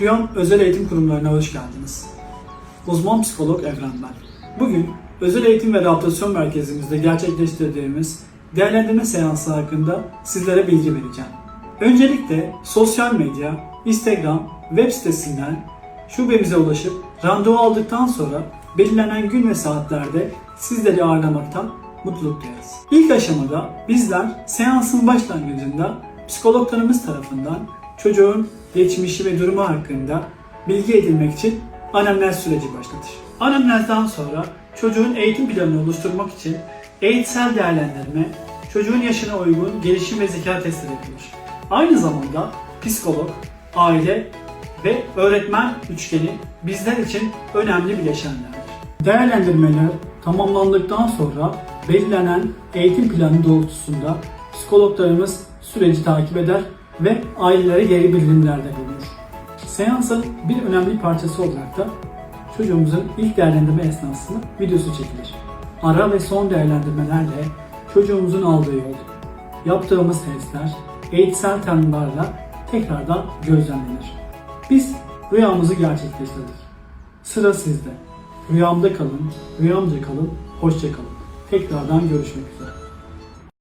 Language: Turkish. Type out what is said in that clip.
Rüyam Özel Eğitim Kurumlarına hoş geldiniz. Uzman psikolog Evren ben. Bugün Özel Eğitim ve Rehabilitasyon Merkezimizde gerçekleştirdiğimiz değerlendirme seansı hakkında sizlere bilgi vereceğim. Öncelikle sosyal medya, Instagram, web sitesinden şubemize ulaşıp randevu aldıktan sonra belirlenen gün ve saatlerde sizleri ağırlamaktan mutluluk duyarız. İlk aşamada bizler seansın başlangıcında psikologlarımız tarafından çocuğun geçmişi ve durumu hakkında bilgi edinmek için anamnez süreci başlatır. Anamnezden sonra çocuğun eğitim planını oluşturmak için eğitsel değerlendirme, çocuğun yaşına uygun gelişim ve zeka testleri yapılır. Aynı zamanda psikolog, aile ve öğretmen üçgeni bizler için önemli bileşenlerdir. Değerlendirmeler tamamlandıktan sonra belirlenen eğitim planı doğrultusunda psikologlarımız süreci takip eder ve ailelere geri bildirimlerde bulunur. Seansın bir önemli parçası olarak da çocuğumuzun ilk değerlendirme esnasında videosu çekilir. Ara ve son değerlendirmelerle çocuğumuzun aldığı yol, yaptığımız testler, eğitsel tanımlarla tekrardan gözlemlenir. Biz rüyamızı gerçekleştirdik. Sıra sizde. Rüyamda kalın, rüyamca kalın, hoşça kalın. Tekrardan görüşmek üzere.